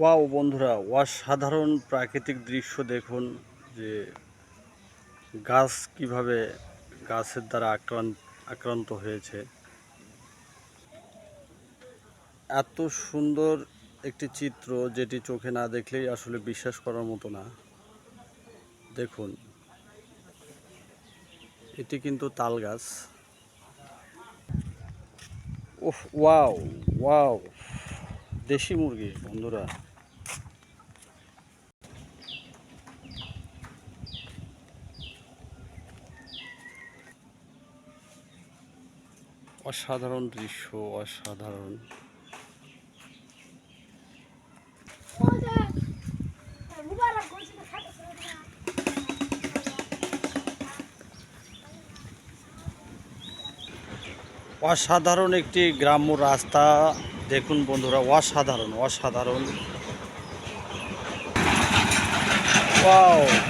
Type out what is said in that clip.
Wow বন্ধুরা, অসাধারণ প্রাকৃতিক দৃশ্য দেখুন যে গাছ কীভাবে গাছের দ্বারা আক্রান্ত আক্রান্ত হয়েছে। এত সুন্দর একটি চিত্র যেটি চোখে না দেখলেই আসলে বিশ্বাস করার মতো না। দেখুন, এটি কিন্তু তাল গাছ। ওহ ওয়াও ওয়াও, দেশি মুরগি বন্ধুরা। অসাধারণ দৃশ্য অসাধারণ। অসাধারণ একটি গ্রাম্য রাস্তা। দেখুন বন্ধুরা অসাধারণ অসাধারণ। ওয়াও!